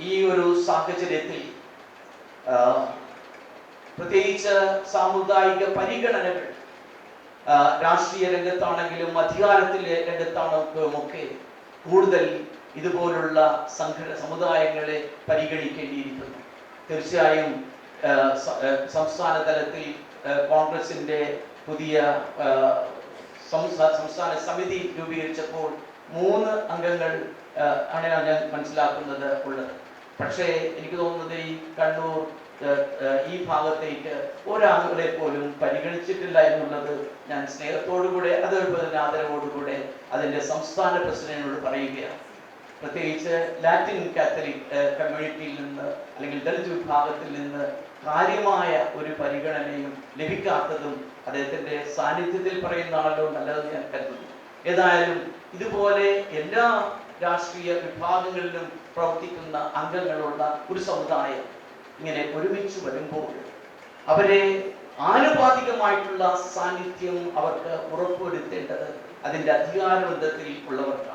ഈ ഒരു സാഹചര്യത്തിൽ പ്രത്യേകിച്ച് സാമുദായിക പരിഗണനകൾ രാഷ്ട്രീയ രംഗത്താണെങ്കിലും അധികാരത്തിലെ രംഗത്താണെങ്കിലും ഒക്കെ കൂടുതൽ ഇതുപോലുള്ള സംഘട സമുദായങ്ങളെ പരിഗണിക്കേണ്ടിയിരിക്കുന്നു. തീർച്ചയായും സംസ്ഥാന തലത്തിൽ കോൺഗ്രസിന്റെ പുതിയ സംസ്ഥാന സമിതി രൂപീകരിച്ചപ്പോൾ മൂന്ന് അംഗങ്ങൾ ആണ് ഞാൻ മനസ്സിലാക്കുന്നത് ഉള്ളത്. പക്ഷേ എനിക്ക് തോന്നുന്നത് ഈ കണ്ണൂർ ഈ ഭാഗത്തേക്ക് ഒരാളുകളെ പോലും പരിഗണിച്ചിട്ടില്ല എന്നുള്ളത് ഞാൻ സ്നേഹത്തോടുകൂടെ അതേപോലെ തന്നെ ആദരവോടുകൂടെ അതിന്റെ സംസ്ഥാന പ്രസിഡന്റിനോട് പറയുകയാണ്. പ്രത്യേകിച്ച് ലാറ്റിൻ കാത്തലിക് കമ്മ്യൂണിറ്റിയിൽ നിന്ന് അല്ലെങ്കിൽ ദളിത് വിഭാഗത്തിൽ നിന്ന് കാര്യമായ ഒരു പരിഗണനയും ലഭിക്കാത്തതും അദ്ദേഹത്തിന്റെ സാന്നിധ്യത്തിൽ പറയുന്ന ആളോ നല്ലതെന്ന് ഞാൻ കരുതുന്നു. ഏതായാലും ഇതുപോലെ എല്ലാ രാഷ്ട്രീയ വിഭാഗങ്ങളിലും പ്രവർത്തിക്കുന്ന അംഗങ്ങളുള്ള ഒരു സമുദായം ഇങ്ങനെ ഒരുമിച്ച് വരുമ്പോൾ അവരെ ആനുപാതികമായിട്ടുള്ള സാന്നിധ്യം അവർക്ക് ഉറപ്പുവരുത്തേണ്ടത് അതിന്റെ അധികാരബന്ധത്തിൽ ഉള്ളവർക്കാണ്.